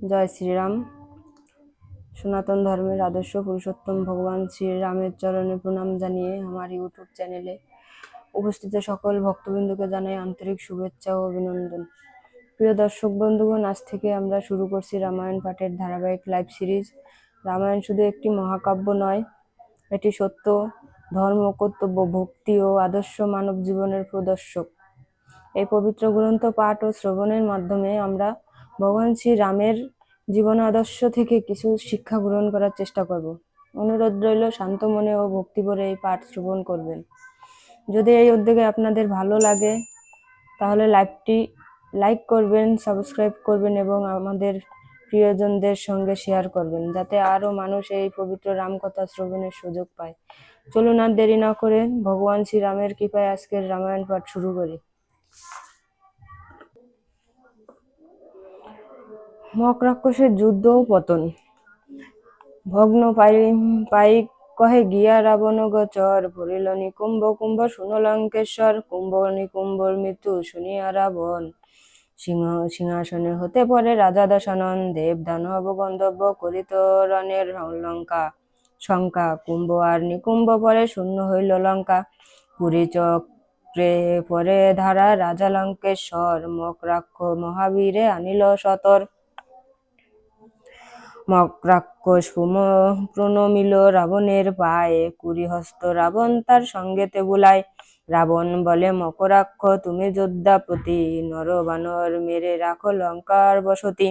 জয় শ্রীরাম। সনাতন ধর্মের আদর্শ পুরুষোত্তম ভগবান শ্রীরামের চরণে প্রণাম জানিয়ে আমার ইউটিউব চ্যানেলে উপস্থিত সকল ভক্তবৃন্দকে জানাই আন্তরিক শুভেচ্ছা ও অভিনন্দন। প্রিয় দর্শক বন্ধুগণ, আজ থেকে আমরা শুরু করছি রামায়ণ পাঠের ধারাবাহিক লাইভ সিরিজ রামায়ণ শুধু একটি মহাকাব্য নয়, এটি সত্য, ধর্ম, কর্তব্য, ভক্তি ও আদর্শ মানব জীবনের প্রদর্শক। এই পবিত্র গ্রন্থ পাঠ ও শ্রবণের মাধ্যমে আমরা ভগবান শ্রী রামের জীবন আদর্শ থেকে কিছু শিক্ষা গ্রহণ করার চেষ্টা করব। অনুরোধ রইল শান্ত মনে ও ভক্তিভরে এই পাঠ শ্রবণ করবেন। যদি এই উদ্যোগে আপনাদের ভালো লাগে, তাহলে লাইভটি লাইক করবেন, সাবস্ক্রাইব করবেন এবং আমাদের প্রিয়জনদের সঙ্গে শেয়ার করবেন, যাতে আরও মানুষ এই পবিত্র রামকথা শ্রবণের সুযোগ পায়। চলুন আর দেরি না করে ভগবান শ্রীরামের কৃপায় আজকের রামায়ণ পাঠ শুরু করি। মক রাক্ষসের যুদ্ধ ও পতন। ভগ্ন পাই পাই কহে, গিয়া রাবণ গোচর ভরিল নিকুম্ভ, কুম্ভ শুন লঙ্কেশ্বর কুম্ভ নিকুম্ভর মৃত্যু শুনিয়া রাবণ। সিংহ সিংহাসনে হতে পরে রাজা দশানন, দেব দানব গন্ধব্য করিত রণের লঙ্কা। শঙ্কা, কুম্ভ আর নিকুম্ভ পরে শূন্য হইল লঙ্কা। পুরী চক্রে পরে ধারা রাজা লঙ্কেশ্বর, মকরাক্ষ মহাবীরে আনিল সতর। মকরাক্ষস প্রণমিল রাবণের পায়ে কুড়িহস্ত রাবণ তার সঙ্গেতে বুলায় রাবণ বলে, মকরাক্ষ, তুমি যোদ্ধাপতি, নর বানর মেরে রাখো লঙ্কার বসতি।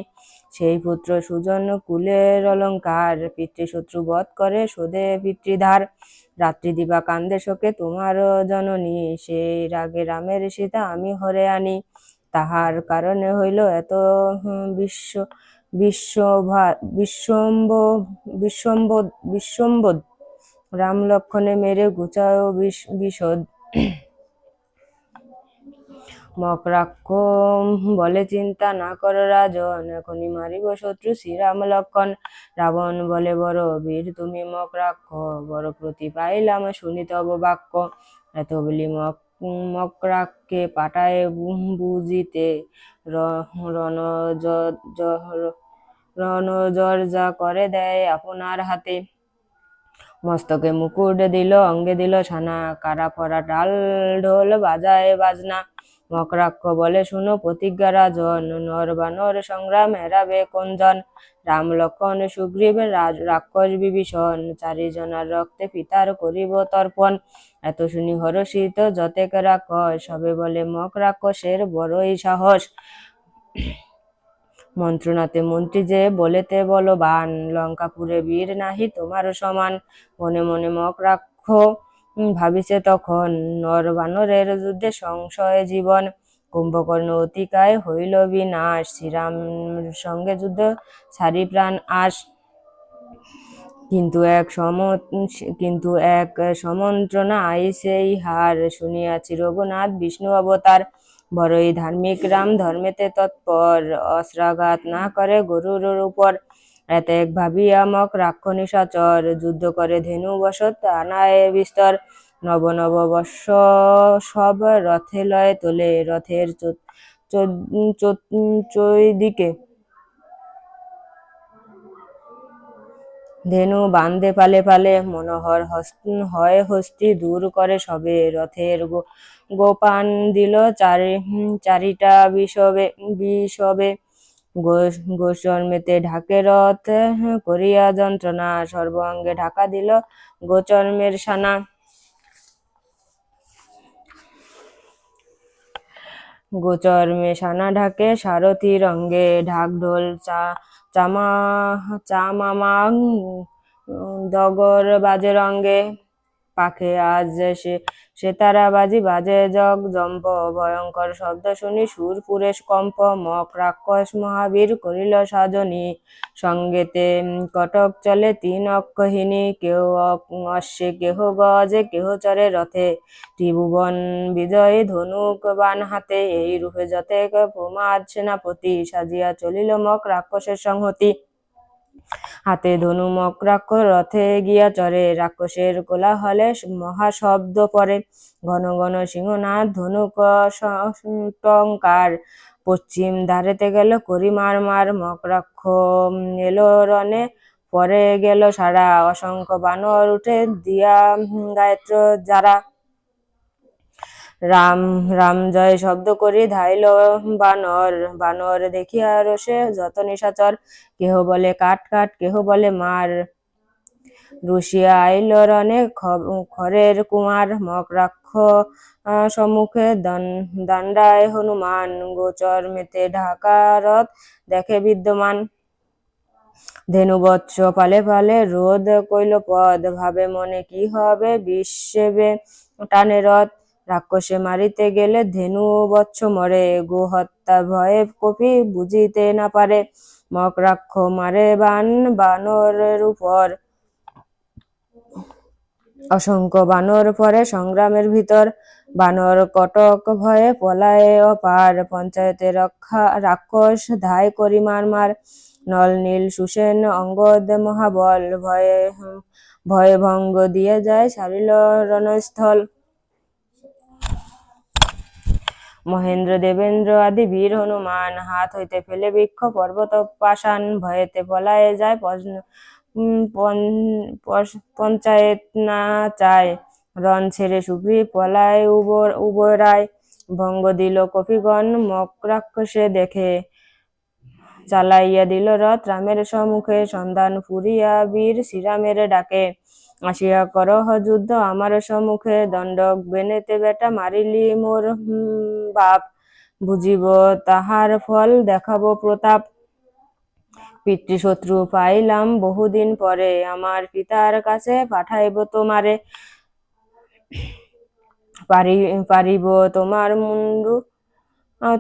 সেই পুত্র সুজন কুলের অলঙ্কার, পিতৃশত্রু বধ করে সোদে পিতৃধার। রাত্রি দিবা কান্দে শোকে তোমার জননী, সেই রাগে রামের সীতা আমি হরে আনি। তাহার কারণে হইল এত বিশ্ব বিশ্বভা রাম লক্ষণে মেরে গুচায় বিশদ মকরাক্ষ বলে চিন্তা না কর রাজন, এখনই মারিব শত্রু শ্রীরাম লক্ষণ। রাবণ বলে, বড় বীর, তুমি মকরাক্ষ বড় প্রতি পাইলাম শুনি তব বাক্য। এত বলি মক মকরাক্ষে পাঠায় বুঝিতে। রণজর্জা করে দেয় আপনার হাতে। মস্তকে মুকুট দিল, অঙ্গে দিল ছানা। কারা ফরা ডাল ঢোল বাজায় বাজনা। মকরাক্ষ বলে শুনো প্রতিজ্ঞা রাজন নর বানর সংগ্রাম হেরাবে কোনজন? রাম লক্ষণ সুগ্রীব রাক্ষস বিভীষণ, চারিজনার রক্তে পিতার করিব তর্পণ। এত শুনি হরষিত যতেক রাক্ষস, সবে বলে মক রাক্ষসের বড়ই সাহস। মন্ত্রণাতে মন্ত্রী যে বলেতে বলবান, লঙ্কাপুরে বীর নাহি তোমার সমান। মনে মনে মক রাক্ষ ভাবিছে তখন নর বানরের যুদ্ধে সংশয় জীবন কুম্ভকর্ণ অতিকায় হইল বিনাশ। শ্রীরাম সঙ্গে যুদ্ধ সারি প্রাণ আস। কিন্তু এক সম কিন্তু এক সমন্ত্রণা আইসে ইহার। শুনিয়াছি রঘুনাথ বিষ্ণু অবতার। বড়ই ধার্মিক রাম ধর্মেতে তৎপর। অস্ত্রাঘাত না করে গরুর উপর এত এক ভাবিয়া মক রাক্ষ নিশাচর যুদ্ধ করে ধেনু বসত আনায় বিস্তর। নব নব বর্ষ সব রথে লয় তোলে রথের চৈদিকে। ধেনু বান্ধে পালে পালে মনোহর হয় হস্তি দূর করে সবে। রথের গোপান দিল চারি চারিটা বিষবে বিষবে। গোচর্মেতে ঢাকে রথ করিয়া যন্ত্রণা সর্বাঙ্গে ঢাকা দিল গোচর্মের সানা। গোচর্মে সানা ঢাকে সারথির অঙ্গে ঢাক ঢোল চা, চামা ডগর বাজে রঙ্গে। পাখে আজ সে সেতারা বাজি বাজে জগ জম্প, ভয়ঙ্কর শব্দ শুনি সুর পুরে কম্প, মক রাক্ষস মহাবীর করিল সাজনী। সঙ্গেতে কটক চলে তিন অক্ষহিনী কেহ অশ্বে, কেহ গজে, কেহ চরে রথে। ত্রিভুবন বিজয়ী ধনুক বান হাতে, এই রূপে যতেক প্রমাদ সেনাপতি। সাজিয়া চলিল মক রাক্ষসের সংহতি। হাতে ধনু মক রাক্ষস রথে গিয়া চরে রাক্ষসের কোলাহলে মহাশব্দ পরে ঘন ঘন সিংহনাথ ধনুক টঙ্কার। পশ্চিম ধারেতে গেল করি মার মার। মকরাক্ষ এলো রনে পরে গেল সারা। অসংখ্য বানর উঠে দিয়া গায়ত্র যারা রাম রাম জয় শব্দ করি ধাইল বানর বানর দেখিয়া রসে যত নিশাচর কেহ বলে কাট কাট, কেহ বলে মার। রুশিয়া আইল খ- খরের কুমার, মকরাক্ষ সম্মুখে দন- দাণ্ডায় হনুমান, গোচর মেতে ঢাকা রথ দেখে বিদ্যমান। ধেনু ধেনুবৎস পালে পালে রোদ কইল পদ, ভাবে মনে কি হবে বিশ্বে টানে রথ। রাক্ষসে মারিতে গেলে ধেনু বৎস মরে গো হত্যা ভয়ে কপি বুঝিতে না পারে, মক মকরাক্ষ মারে বান বানরের উপর অসংখ্য বানর পরে সংগ্রামের ভিতর, বানর কটক ভয়ে পলায়ে অপার, পঞ্চায়েতে রক্ষা রাক্ষস ধায় করি মার মার, নল নীল সুসেন অঙ্গদ মহাবল, ভয়ে ভয়ে ভঙ্গ দিয়ে যায় সারিল রণস্থল। মহেন্দ্র দেবেন্দ্র আদি বীর হনুমান, হাত হইতে ফেলে বৃক্ষ, পর্বত পাষাণ ভয়েতে পলায়ে যায় পঞ্চায়েত না চায়। রণ ছেড়ে সুগ্রীব পলায় উবর উবরায়। ভঙ্গ দিল কপিগণ মকরাক্ষসে দেখে। চালাইয়া দিল রথ, রামের সম্মুখে সন্ধান ফুরিয়া বীর শ্রীরামের ডাকে। আসিয়া করহ যুদ্ধ, আমার সম্মুখে দণ্ডক বেনেতে বেটা মারিলি মোর বাপ। বুঝিব তাহার ফল, দেখাবো প্রতাপ। পিতৃশত্রু পাইলাম বহুদিন পরে, আমার পিতার কাছে পাঠাইব তোমারে। পারিব তোমার মুন্ডু,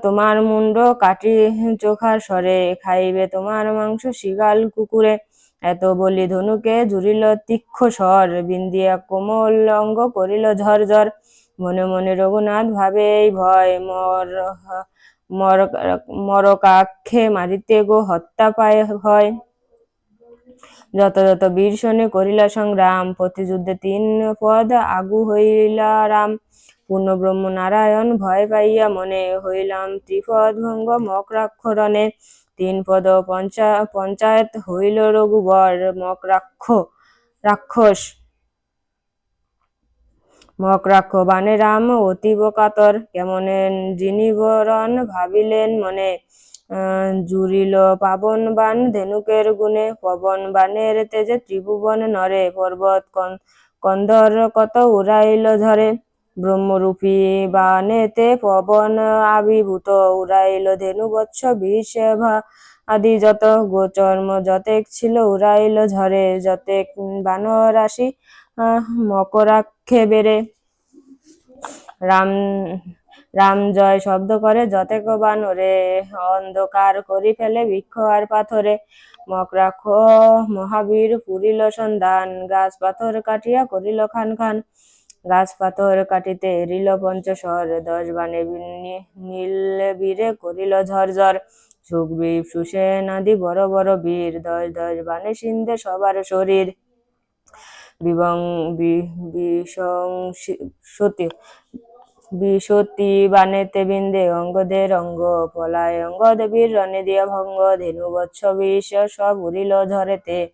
তোমার মুন্ড কাটি চোখার স্বরে, খাইবে তোমার মাংস শিগাল কুকুরে। এত বলি ধনুকে জুড়িল তীক্ষ্ণ স্বর, বিন্দিয়া কোমল অঙ্গ করিল ঝরঝর মনে মনে রঘুনাথ ভাবে, এই ভয় মর মর, মরকাক্ষে মারিতে গো হত্যা পায় হয় যত যত বীর শোনে করিলা সংগ্রাম, প্রতিযুদ্ধে তিন পদ আগু হইলা রাম। পূর্ণ ব্রহ্ম নারায়ণ ভয় পাইয়া মনে, হইলাম ত্রিপদ ভঙ্গ মকরাক্ষরণে তিন পদ পঞ্চা, পঞ্চায়েত হইল রঘুবর। মকরাক্ষ রাক্ষস। মকরাক্ষ বানে রাম, অতীব কাতর। কেমনে জিনিবরণ ভাবিলেন মনে? জুড়িল পাবন বান ধেনুকের গুণে। পবন বানের তেজে ত্রিভুবন নরে। পর্বত কন- কন্দর কত উড়াইল ঝরে। ব্রহ্মরূপী বানেতে পবন আবির্ভূত উড়াইল ধেনু বৎস বিষভা আদি যত গোচর্ম যতেক ছিল উড়াইল ঝরে যতেক বানর আসি আহ, মকরাক্ষে বেড়ে। রাম রাম জয় শব্দ করে যতেক বানরে অন্ধকার করি ফেলে বৃক্ষ আর পাথরে মকরাক্ষ মহাবীর পুরিল সন্ধান গাছ পাথর কাটিয়া করিল খান খান। গাছ পাথর কাটিতে এরিল পঞ্চশর দশ বানে বি- নীল বীরে করিল ঝরঝর সুগ্রীব, সুসেন আদি বড় বড় বীর, দশ দশ বানে সিন্ধে সবার শরীর। অঙ্গদের অঙ্গ পলায় অঙ্গদ বীর রণে দিয়া ভঙ্গ, ধেনু বৎস বিষ সব উড়িল ঝরেতে।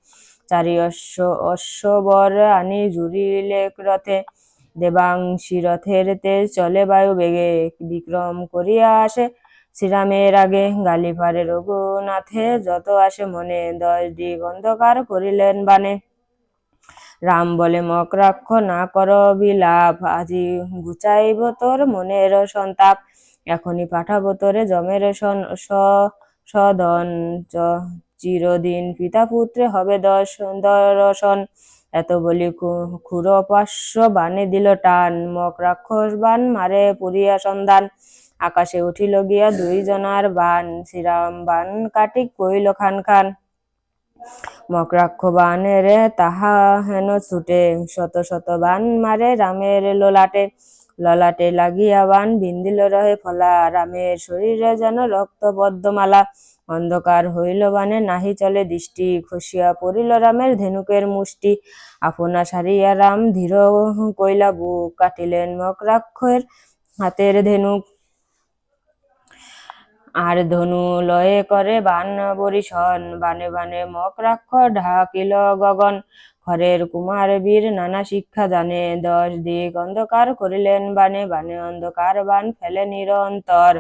চারি অশ্ব, অশ্ববর আনি জুড়িলে রথে দেবাংশী রথের তেজ চলে বায়ু বেগে বিক্রম করিয়া আসে। শ্রীরামের আগে গালি পারে রঘুনাথে যত আসে মনে দশ দিক অন্ধকার করিলেন বানে রাম বলে মকরাক্ষ না কর বিলাপ, আজি গুচাইব তোর মনের সন্তাপ। এখনই পাঠাবো তোরে জমের সদন চিরদিন পিতা পুত্রে হবে দশ দর্শন এত বলি ক্ষুরপাস্য বানে দিল টান, মক রাক্ষস বান মারে পুরিয়া সন্ধান। আকাশে উঠিল গিয়া দুই জনার বান শ্রীরাম বান কাটি কইল খান খান। মকরাক্ষ বানের তাহা হেন ছুটে, শত শত বান মারে রামের ললাটে। ললাটে লাগিয়া বান বিন্দিল রহে ফলা, রামের শরীরে যেন রক্ত পদ্মমালা অন্ধকার হইল বানে, নাহি চলে দৃষ্টি খসিয়া পড়িল রামের ধেনুকের মুষ্টি। আপনা সারিয়া রাম ধীর কইলা, বুক কাটিলেন মকরাক্ষের হাতের ধেনুক। আর ধনু লয়ে করে বান বরিশন। বানে বানে মক রাক্ষ ঢাকিল গগন। ঘরের কুমার বীর নানা শিক্ষা জানে। দশ দিক অন্ধকার করিলেন বানে। বানে অন্ধকার বান ফেলে নিরন্তর।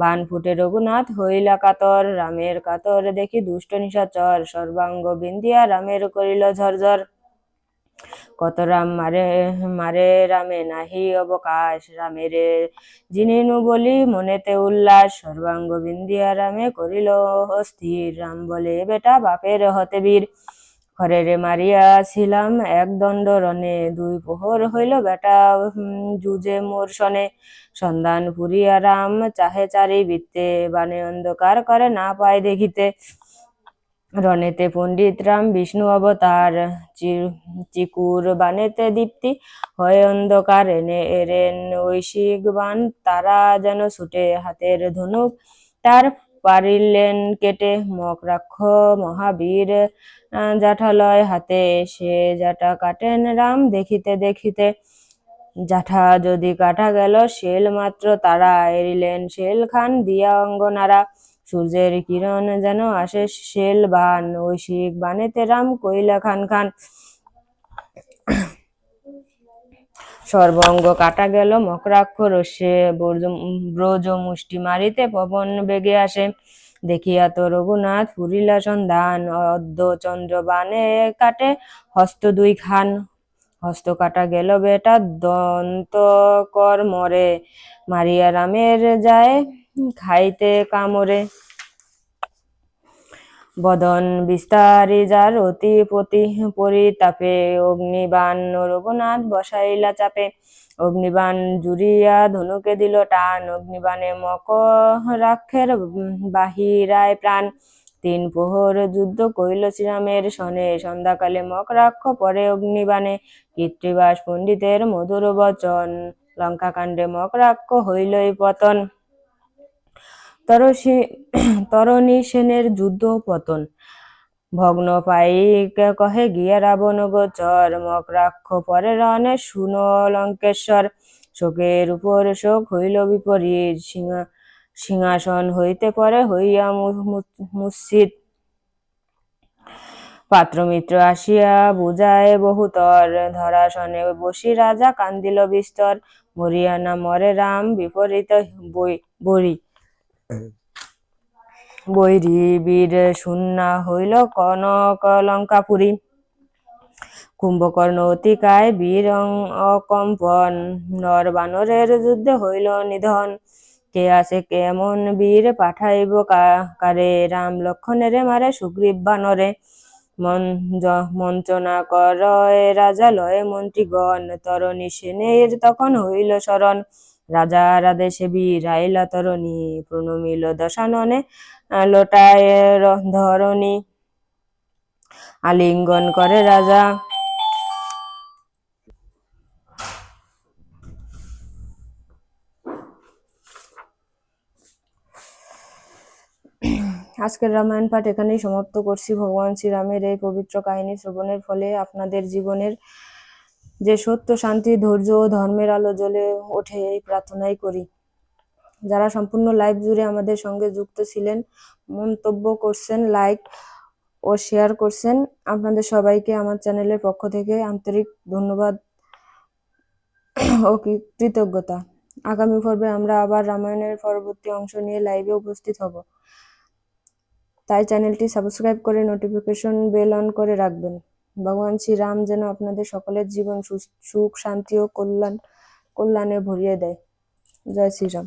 বান ফুটে রঘুনাথ হইলা কাতর, রামের কাতর দেখি দুষ্ট নিশাচর, সর্বাঙ্গ বিন্দিয়া রামের করিল ঝরঝর। কত রাম মারে মারে রামে নাহি অবকাশ, রামের জিনিনু বলি মনেতে উল্লাস, সর্বাঙ্গ বিন্দিয়া রামে করিল অস্থির। রাম বলে, বেটা বাপের হতে বীর। ঘরে মারিয়াছিলাম এক দণ্ড রণে দুই প্রহর হইল বেটা যুজে মোর সনে সন্ধান পুরিয়া রাম চাহে চারি বৃত্তে বানে অন্ধকার করে না পায় দেখিতে। রণেতে পণ্ডিত রাম বিষ্ণু অবতার চিকুর বানেতে দীপ্তি হয় অন্ধকার। এনে, এরেন ঐশিক বান, তারা যেন ছুটে হাতের ধনুক। তার পারিলেন কেটে। মক রাক্ষ মহাবীর জাঠালয় হাতে সে জাটা কাটেন। রাম দেখিতে দেখিতে জাঠা যদি কাটা গেল শেল মাত্র তারা এরিলেন। শেল খান দিয়া অঙ্গনারা, সূর্যের কিরণ যেন আসে। শেল বান, ঐশিক বানেতে রাম কইলা খান খান সর্বঙ্গ কাটা গেল, মকরাক্ষ রস্যে ব্রজ- মুষ্টি মারিতে পবন বেগে আসে। দেখিয়া তো রঘুনাথ ফুরিলা সন্ধান, অদ্য চন্দ্র বানে কাটে হস্ত দুই খান। হস্ত কাটা গেল বেটা, দন্ত কর মরে মারিয়া রামের যায় খাইতে কামরে। বদন বিস্তারি যার অতি প্রতি পরিতাপে অগ্নিবাণ রঘুনাথ বসাইলা চাপে। অগ্নিবাণ জুড়িয়া ধনুকে দিল টান, অগ্নিবাণে মক রাক্ষের বাহিরায় প্রাণ। তিন প্রহর যুদ্ধ কইল শ্রীরামের সনে সন্ধ্যাকালে মক রাক্ষ পরে অগ্নিবাণে। কৃত্রিবাস পণ্ডিতের মধুর বচন, লঙ্কাকাণ্ডে মক রাক্ষ হইলই পতন। তরণী সেনের যুদ্ধ পতন। ভগ্ন পাইক কহে, গিয়া রাবণ গোচর মকরাক্ষ পরে রণে শুন লঙ্কেশ্বর। শোকের উপর শোক হইল বিপরীত, সিংহা, সিংহাসন হইতে পরে হইয়া মু- মু- মুচ্ছিত। পাত্রমিত্র আসিয়া বুঝায় বহুতর ধরাসনে বসি রাজা, কান্দিল বিস্তর। মরিয়া না মরে রাম, বিপরীত বই বরি বৈরী বীর হইল কনক লঙ্কাপুরী। কুম্ভকর্ণ অতিকায় বীর অকম্পন। নর বানরের যুদ্ধে হইল নিধন। কে আছে কেমন বীর পাঠাইব কারে? রাম লক্ষণের মারে সুগ্রীব বানরে। মন্ত্রণা করয় রাজা লয়ে মন্ত্রীগণ। তরণী সেনের তখন হইল শরণ। রাজার আদেশে বীর আইলা তরণী, প্রণমিল দশাননে লোটায় ধরণী। আলিঙ্গন করে রাজা। আজকের রামায়ণ পাঠ এখানেই সমাপ্ত করছি। ভগবান শ্রীরামের এই পবিত্র কাহিনী শ্রবণের ফলে আপনাদের জীবনের যে সত্য, শান্তি, ধৈর্য ও ধর্মের আলো জ্বলে ওঠে এই প্রার্থনাই করি। যারা সম্পূর্ণ লাইভ জুড়ে আমাদের সঙ্গে যুক্ত ছিলেন, মন্তব্য করছেন, লাইক ও শেয়ার করছেন, আপনাদের সবাইকে আমার চ্যানেলের পক্ষ থেকে আন্তরিক ধন্যবাদ ও কৃতজ্ঞতা। আগামী পর্বে আমরা আবার রামায়ণের পরবর্তী অংশ নিয়ে লাইভে উপস্থিত হব। তাই চ্যানেলটি সাবস্ক্রাইব করে নোটিফিকেশন বেল অন করে রাখবেন। ভগবান শ্রীরাম যেন আপনাদের সকলের জীবন সুখ শান্তি ও কল্যাণ, কল্যাণে ভরিয়ে দেয়। জয় শ্রীরাম।